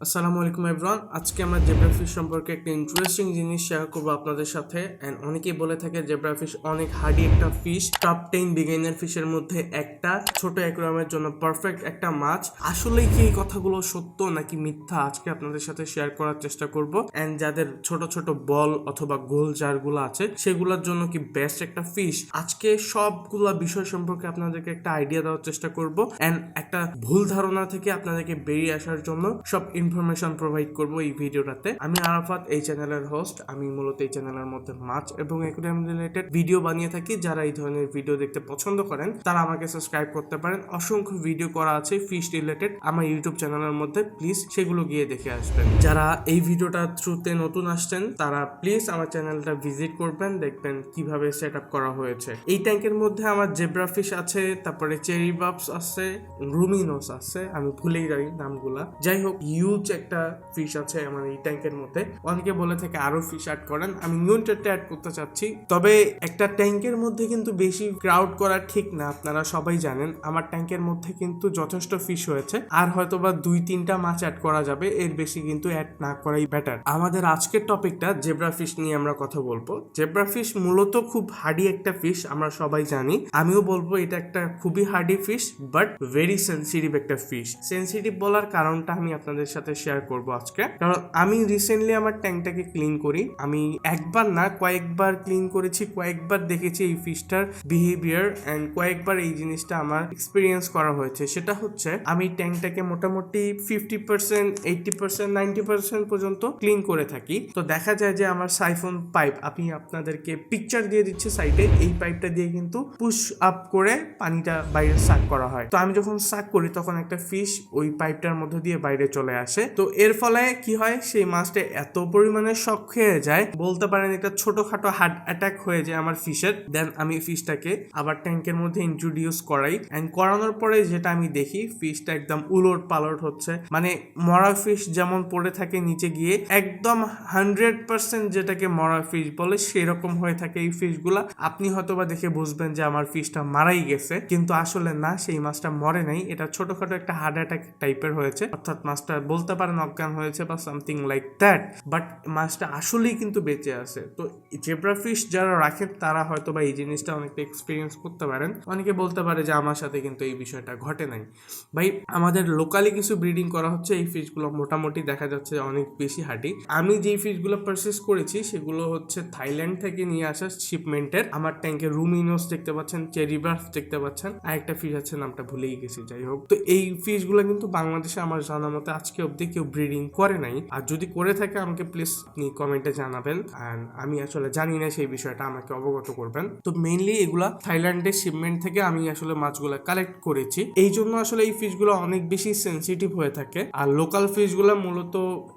আসসালামু আলাইকুম এভরান আজকে আমরা জেব্রা ফিশ সম্পর্কে একটা ইন্টারেস্টিং জিনিস শেয়ার করব আপনাদের সাথে। অ্যান্ড অনেকেই বলে থাকে জেব্রা ফিশ অনেক হার্ডি একটা ফিশ টপ টেন বিগিনার ফিশের মধ্যে একটা। ছোট অ্যাকুয়ারিয়ামের জন্য পারফেক্ট একটা মাছ। আসলে কি এই কথাগুলো সত্য নাকি মিথ্যা? আজকে আপনাদের সাথে শেয়ার করার চেষ্টা করব। অ্যান্ড যাদের ছোট ছোট বল অথবা গোল জারগুলো আছে, সেগুলোর জন্য কি বেস্ট একটা ফিশ আজকে সবগুলা বিষয় সম্পর্কে আপনাদেরকে একটা আইডিয়া দেওয়ার চেষ্টা করব। অ্যান্ড একটা ভুল ধারণা থেকে আপনাদেরকে বেরিয়ে আসার জন্য সব ইনফরমেশন প্রোভাইড করব এই ভিডিওটাতে। আমি আরাফাত, এই চ্যানেলের হোস্ট আমি মূলত এই চ্যানেলের মধ্যে মাছ এবং অ্যাকুরিয়াম রিলেটেড ভিডিও বানিয়ে থাকি। যারা এই ধরনের ভিডিও দেখতে পছন্দ করেন, তারা আমাকে সাবস্ক্রাইব করতে পারেন। অসংখ্য ভিডিও করা আছে ফিশ রিলেটেড আমার ইউটিউব চ্যানেলের মধ্যে। প্লিজ সেগুলো গিয়ে দেখে আসবেন। যারা এই ভিডিওটা থ্রুতে নতুন আসছেন, তারা প্লিজ আমার চ্যানেলটা ভিজিট করবেন। দেখবেন কীভাবে সেট আপ করা হয়েছে। এই ট্যাঙ্কের মধ্যে আমার জেব্রা ফিশ আছে, তারপরে চেরি বাপস আছে রুমিনোস আছে। আমি ভুলেই যাই নামগুলা। যাই হোক হিউজ একটা ফিশ আছে আমার এই ট্যাঙ্কের মধ্যে। অনেকে বলে থাকে আরও ফিশ অ্যাড করেন। আমি নিউনটেডটা অ্যাড করতে চাচ্ছি। তবে একটা ট্যাঙ্কের মধ্যে কিন্তু বেশি ক্রাউড করা ঠিক না, আপনারা সবাই জানেন। আমার ট্যাঙ্কের মধ্যে কিন্তু যথেষ্ট ফিশ হয়েছে। আর হয়তো বা দুই তিনটা মাছ অ্যাড করা যাবে, এর বেশি কিন্তু অ্যাড না করাই বেটার আমাদের আজকের টপিকটা জেব্রা ফিশ নিয়ে আমরা কথা বলব। জেব্রা ফিশ মূলত খুব হার্ডি একটা ফিশ আমরা সবাই জানি। আমিও বলব এটা একটা খুবই hardy fish but very sensitive একটা ফিশ সেন্সিটিভ বলার কারণটা আমি আপনাদের সাথে শেয়ার করব আজকে। কারণ আমি রিসেন্টলি আমার ট্যাঙ্কটাকে ক্লিন করি। আমি একবার না, কয়েকবার ক্লিন করেছি, কয়েকবার দেখেছি এই ফিশটার বিহেভিয়ার অ্যান্ড কয়েকবার এই জিনিসটা আমার এক্সপিরিয়েন্স করা হয়েছে। সেটা হচ্ছে, আমি ট্যাঙ্কটাকে মোটামুটি fifty percent eighty percent ninety percent পর্যন্ত ক্লিন করে থাকি। তো দেখা যায় যে আমার সাইফোন পাইপ আমি আপনাদেরকে পিকচার দিয়ে দিচ্ছি সাইডে এই পাইপটা দিয়ে কিন্তু পুশ আপ করে পানিটা বাইরে সাক করা হয়। তো আমি যখন সাক করি, তখন একটা ফিশ ওই পাইপটার মধ্যে দিয়ে বাইরে চলে আসে। তো এর ফলে কি হয়? সেই মাছটা এত পরিমাণে শক খেয়ে যায়, বলতে পারেন একটা ছোটখাটো হার্ট অ্যাটাক হয়ে যায় আমার ফিশের। দেন আমি ফিশটাকে আবার ট্যাঙ্কের মধ্যে ইন্ট্রোডিউস করাই। অ্যান্ড করানোর পরে যেটা আমি দেখি, ফিশটা একদম উলট পালট হচ্ছে। মানে মরা ফিশ যেমন পড়ে থাকে নিচে গিয়ে, একদম হান্ড্রেড পার্সেন্ট যেটাকে মরা ফিশ বলে, সেরকম হয়ে থাকে এই ফিশগুলা। আপনি হয়তো বা দেখে বুঝবেন যে আমার ফিশটা মারাই গেছে। কিন্তু আসলে না, সেই মাছটা মরে নাই। এটা ছোটখাটো একটা হার্ট অ্যাটাক টাইপের হয়েছে। অর্থাৎ মাছটা বলতে পারেন অজ্ঞান হয়েছে বা সামথিং লাইক দ্যাট বাট মাছটা আসলেই কিন্তু বেঁচে আছে। তো জেব্রা ফিশ যারা রাখেন তারা হয়তো বা এই জিনিসটা অনেকটা এক্সপিরিয়েন্স করতে পারেন। অনেকে বলতে পারে যে আমার সাথে কিন্তু এই বিষয়টা ঘটে নাই। ভাই, আমাদের লোকালি কিছু ব্রিডিং করা হচ্ছে, এই ফিশগুলো মোটামুটি দেখা যাচ্ছে অনেক বেশি হাঁটি। আমি যেই ফিশগুলো পারচেস করেছি, সেগুলো হচ্ছে থাইল্যান্ড থেকে নিয়ে আসা শিপমেন্টের আমার ট্যাঙ্কে রুমিনোস দেখতে পাচ্ছেন চেরি বার্ফ দেখতে পাচ্ছেন। আর একটা ফিশ আছে, নামটা ভুলেই গেছি, যাই হোক। তো এই ফিশগুলো কিন্তু বাংলাদেশে আমার জানা মতে আজকে অবধি কেউ ব্রিডিং করে নাই। আর যদি করে থাকে, আমাকে প্লিজ আপনি কমেন্টে জানাবেন। অ্যান্ড আমি আসলে জানি না সেই বিষয়টা, আমাকে অবগত করবেন। তো মেইনলি এগুলা থাইল্যান্ডের শিপমেন্ট থেকে আমি আসলে মাছগুলো কালেক্ট করেছি। এই জন্য আসলে এই ফিশগুলো অনেক বেশি সেন্সিটিভ হয়ে থাকে। আর লোকাল ফিশগুলো মূলত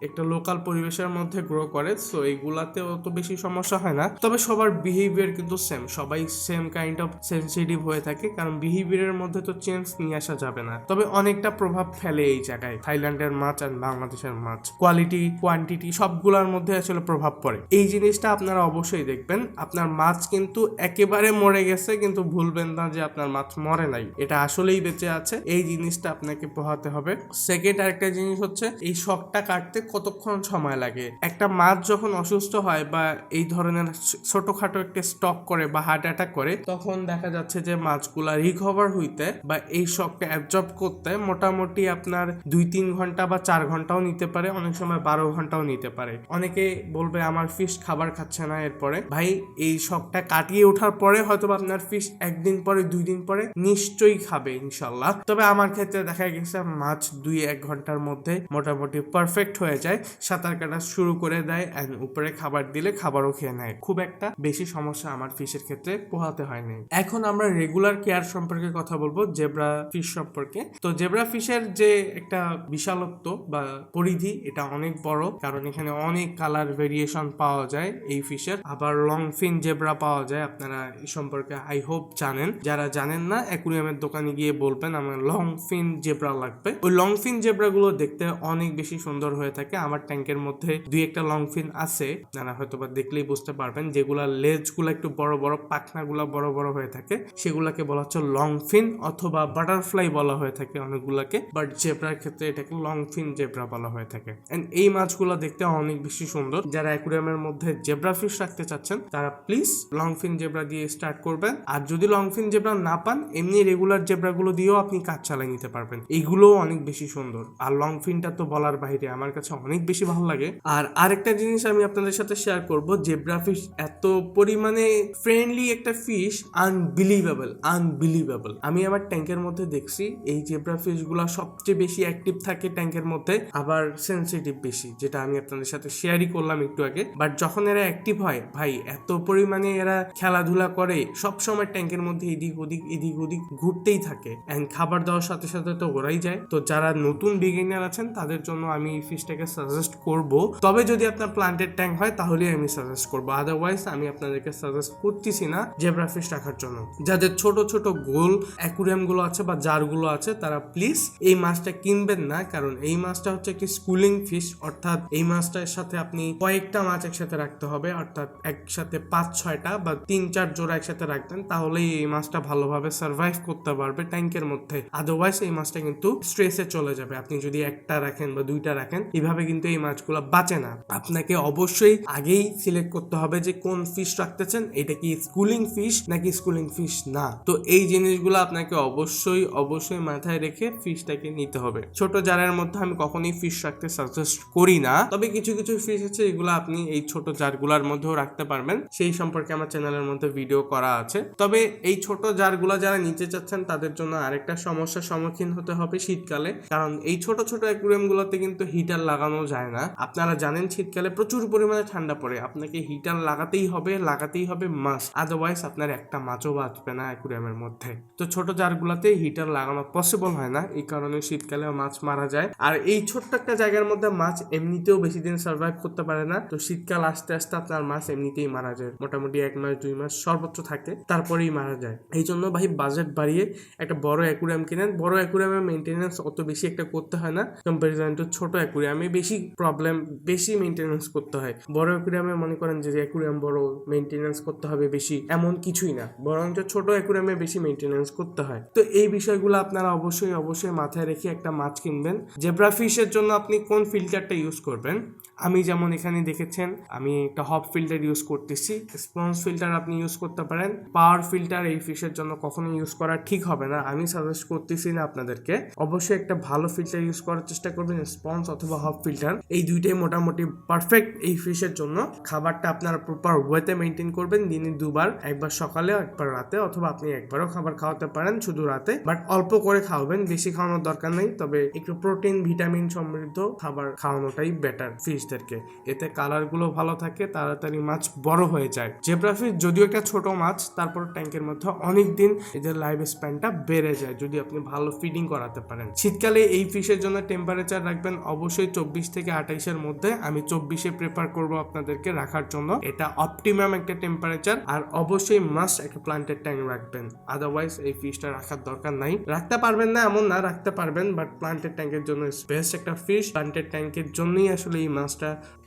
একটা লোকাল পরিবেশের মধ্যে গ্রো করে সো এইগুলাতে অত বেশি সমস্যা হয় না। তবে সবার বিহেভিয়ার কিন্তু সেম সবাই সেম কাইন্ড অফ সেন্সিটিভ হয়ে থাকে। কারণ বিহেভিয়ারের মধ্যে তো চেঞ্জ নিয়ে আসা যাবে না। তবে অনেকটা প্রভাব ফেলে এই জায়গায়। থাইল্যান্ডের মাছ আর বাংলাদেশের মাছ। কোয়ালিটি কোয়ান্টিটি সবগুলোর মধ্যে আসলে প্রভাব পড়ে। এই জিনিসটা আপনারা অবশ্যই দেখবেন। আপনার মাছ কিন্তু একেবারে মরে গেছে, কিন্তু ভুলবেন না যে আপনার মাছ মরে নাই। এটা আসলেই বেঁচে আছে। এই জিনিসটা আপনাকে পোহাতে হবে। সেকেন্ড আরেকটা জিনিস হচ্ছে, এই শখটা কাটতে কতক্ষণ সময় লাগে? একটা মাছ যখন অসুস্থ হয় বা এই ধরনের ছোটখাটো একটা স্টক করে বা হার্ট অ্যাটাক করে, তখন দেখা যাচ্ছে যে মাছগুলা রিকভার হইতে বা এই শখটা অ্যাবজর্ব করতে মোটামুটি আপনার দুই তিন ঘণ্টা বা চার ঘন্টাও নিতে পারে, অনেক সময় বারো ঘন্টাও নিতে পারে। অনেকে বলবে, আমার ফিশ খাবার খাচ্ছে না এরপরে। ভাই, এই শখটা কাটিয়ে ওঠার পরে হয়তো আপনার ফিশ একদিন পরে, দুই দিন পরে নিশ্চয়ই খাবে, ইনশাল্লাহ। তবে আমার ক্ষেত্রে দেখা গেছে, মাছ দুই এক ঘণ্টার মধ্যে মোটামুটি পারফেক্ট হয়ে যায়। সাঁতার কাটা শুরু করে দেয় অ্যান্ড উপরে খাবার দিলে খাবারও খেয়ে নেয়। খুব একটা বেশি সমস্যা আমার ফিশের ক্ষেত্রে পোহাতে হয়নি। এখন আমরা রেগুলার কেয়ার সম্পর্কে কথা বলব জেব্রা ফিশ সম্পর্কে। তো জেব্রা ফিশের যে একটা বিশালত্ব বা পরিধি, এটা অনেক বড়। কারণ এখানে অনেক কালার ভেরিয়েশন পাওয়া যায় এই ফিশের আবার লং ফিন জেব্রা পাওয়া যায়, আপনারা এই সম্পর্কে আই হোপ জানেন। যারা জানেন না, অ্যাকুরিয়ামের দোকানে গিয়ে বলবেন, আমার লং ফিন জেব্রা লাগবে। ওই লং ফিন জেব্রা গুলো দেখতে অনেক বেশি সুন্দর হয়ে থাকে। আমার ট্যাঙ্কের মধ্যে দুই একটা লং ফিন আছে। আপনারা হয়তো বা দেখলেই বুঝতে পারবেন, যেগুলা লেজগুলা একটু বড় বড়, পাখনা গুলা বড় বড় হয়ে থাকে। সেগুলাকে বলা হচ্ছে লং ফিন অথবা বাটারফ্লাই বলা হয়ে থাকে অনেকগুলাকে। বাট জেব্রার ক্ষেত্রে এটাকে লং ফিন জেব্রা বলা হয়ে থাকে। এন্ড এই মাছগুলো দেখতে অনেক বেশি সুন্দর। যারা অ্যাকুরিয়ামের মধ্যে জেব্রা ফিশ রাখতে চাচ্ছেন, তারা প্লিজ লং ফিন জেব্রা দিয়ে স্টার্ট করবেন। আর যদি লং ফিন জেব্রা না পান, এমনি রেগুলার জেব্রাগুলো দিয়েও আপনি কাজ চালিয়ে নিতে পারবেন। এইগুলোও অনেক বেশি সুন্দর। আর লং ফিনটা তো বলার বাইরে, আমার কাছে অনেক বেশি ভালো লাগে। আর আরেকটা জিনিস আমি আপনাদের সাথে শেয়ার করব, জেব্রা ফিশ এত পরিমাণে ফ্রেন্ডলি একটা ফিশ আনবিলিভেবল আনবিলিভেবল আমি আমার ট্যাঙ্কের মধ্যে দেখছি, এই জেব্রা ফিশগুলো সবচেয়ে বেশি অ্যাক্টিভ থাকে ট্যাঙ্কের মধ্যে। আবার সেন্সিটিভ বেশি, যেটা আমি আপনাদের সাথে শেয়ারই করলাম একটু আগে। বাট যখন এরা অ্যাক্টিভ হয়, ভাই, এত পরিমাণে এরা খেলাধুলা করে সব সময় ট্যাঙ্কের মধ্যে এদিক ওদিক এদিক ওদিক ঘুরতেই থাকে। অ্যান্ড খাবার দেওয়ার সাথে সাথে তো ওরাই যায়। তো যারা নতুন বিগিনার আছেন, তাদের জন্য আমি এই ফিশটাকে সাজেস্ট করব। তবে যদি আপনার প্লান্টেড ট্যাঙ্ক হয়, তাহলেই আমি সাজেস্ট করব। আদারওয়াইজ আমি আপনাদেরকে সাজেস্ট করতেছি না জেব্রা ফিশ রাখার জন্য। যাদের ছোট ছোট গোল অ্যাকুরিয়ামগুলো আছে বা জারগুলো আছে, তারা প্লিজ এই মাছটা কিনবেন না। কারণ এই মাছটা হচ্ছে একটি স্কুলিং ফিশ অর্থাৎ এই মাছটার সাথে আপনি কয়েকটা মাছ একসাথে রাখতে হবে, অর্থাৎ একসাথে পাঁচ, ছয়টা বা তিন, চার জোড়া একসাথে রাখবেন, তাহলেই এই মাছটা ভালোভাবে সার্ভাইভ করতে পারবে ট্যাঙ্কের মধ্যে। আদারওয়াইজ এই মাছটা কিন্তু স্ট্রেসে চলে যাবে। আপনি যদি একটা রাখেন বা দুইটা রাখেন এভাবে কিন্তু এই মাছগুলো বাঁচে না। আপনাকে অবশ্যই আগেই সিলেক্ট করতে হবে যে কোন ফিশ রাখতেছেন, এটা কি স্কুলিং ফিশ নাকি স্কুলিং ফিশ না। তো এই জিনিসগুলো আপনাকে অবশ্যই অবশ্যই মাথায় রেখে ফিশটাকে নিতে হবে। ছোট জারের মধ্যে আমি কখনোই ফিশ রাখতে সাজেস্ট করি না। তবে কিছু কিছু ফিশ আছে, এগুলো আপনি এই ছোট জারগুলোর মধ্যেও রাখতে পারবেন। সেই সম্পর্কে আমার চ্যানেলের মধ্যে ভিডিও করা আছে। তবে এই ছোট জারগুলো যারা নিতে চাচ্ছেন, তাদের জন্য আরেকটা সমস্যার সম্মুখীন হতে হবে শীতকালে। কারণ এই ছোট ছোট অ্যাকুরিয়াম গুলোতে কিন্তু হিটার লাগানো যায় না। আপনারা জানেন, শীতকালে প্রচুর পরিমাণে ঠান্ডা পড়ে। আপনাকে হিটার লাগাতেই হবে লাগাতেই হবে মাস আদারওয়াইজ আপনার একটা মাছও বাঁচবে না অ্যাকুরিয়ামের মধ্যে। তো ছোট জারগুলোতে হিটার লাগানো পসিবল হয় না। এই কারণে শীতকালে মাছ মারা যায়। আর এই ছোট্ট একটা জায়গার মধ্যে মাছ এমনিতেও বেশি দিন সার্ভাইভ করতে পারে না। তো শীতকাল আস্তে আস্তে আপনার মাছ এমনিতেই মারা যায়। মোটামুটি এক মাস, দুই মাস সর্বোচ্চ থাকে, তারপরেই মারা যায়। এই জন্য ভাই বাজেট বাড়িয়ে একটা বড় অ্যাকুরিয়াম কিনেন। বড় অ্যাকুরিয়ামের মেনটেন্যান্স অত বেশি একটা করতে হয় না। কম্পারিজন টু ছোট অ্যাকুরিয়ামে বেশি প্রবলেম বেশি মেনটেন্যান্স করতে হয়। বড় অ্যাকুরিয়ামে মনে করেন যে অ্যাকুরিয়াম বড় মেনটেন্যান্স করতে হবে বেশি, এমন কিছুই না। বরঞ্চ ছোট অ্যাকুরিয়ামে বেশি মেনটেন্যান্স করতে হয়। তো এই বিষয়গুলো আপনারা অবশ্যই অবশ্যই মাথায় রেখে একটা মাছ কিনবেন। জেব্রা ফিশের জন্য আপনি কোন ফিল্টারটা ইউজ করবেন? আমি যেমন এখানে দেখেছেন, আমি একটা হপ ফিল্টার ইউজ করতেছি। স্পঞ্জ ফিল্টার আপনি ইউজ করতে পারেন। পাওয়ার ফিল্টার এই ফিশের জন্য কখনো ইউজ করা ঠিক হবে না। আমি সাজেস্ট করতেছি না আপনাদেরকে। অবশ্যই একটা ভালো ফিল্টার ইউজ করার চেষ্টা করবেন স্পঞ্জ অথবা হপ ফিল্টার এই দুইটাই মোটামুটি পারফেক্ট এই ফিশের জন্য। খাবারটা আপনারা প্রপার ওয়েতে মেনটেন করবেন। দিনে দুবার, একবার সকালে, একবার রাতে অথবা আপনি একবারও খাবার খাওয়াতে পারেন শুধু রাতে। বাট অল্প করে খাওয়াবেন, বেশি খাওয়ানোর দরকার নেই। তবে একটু প্রোটিন ভিটামিন সমৃদ্ধ খাবার খাওয়ানোটাই বেটার ফিশদেরকে এতে কালারগুলো ভালো থাকে, তাড়াতাড়ি মাছ বড় হয়ে যায়। জেব্রা ফিশ যদিও একটা ছোট মাছ তারপর ট্যাঙ্কের মধ্যে অনেক দিন এদের লাইফ স্প্যানটা বেড়ে যায়, যদি আপনি ভালো ফিডিং করাতে পারেন। শীতকালে এই ফিশের জন্য টেম্পারেচার রাখবেন অবশ্যই চব্বিশ থেকে আঠাইশের মধ্যে। আমি চব্বিশে প্রেফার করব আপনাদেরকে রাখার জন্য। এটা অপটিমাম একটা টেম্পারেচার আর অবশ্যই মাস্ট একটা প্লান্টেড ট্যাঙ্ক রাখবেন। আদারওয়াইজ এই ফিশটা রাখার দরকার নাই। রাখতে পারবেন না এমন না, রাখতে পারবেন বাট প্লান্টেড ট্যাঙ্কের জন্য বেস্ট একটা ফিশ প্লান্টেড ট্যাঙ্কের জন্যই আসলে এই মাছটা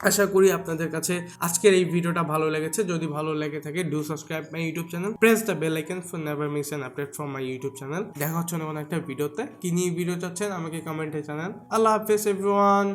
আশা করি আপনাদের কাছে আজকের এই ভিডিওটা ভালো লেগেছে। যদি ভালো লেগে থাকে do subscribe my YouTube channel press the bell icon for never miss an update from my YouTube channel দেখা হচ্ছে কোনো একটা ভিডিওতে। কি নিয়ে ভিডিও চাচ্ছেন, আমাকে কমেন্টে জানান। আল্লাহ হাফেজ এভরিওয়ান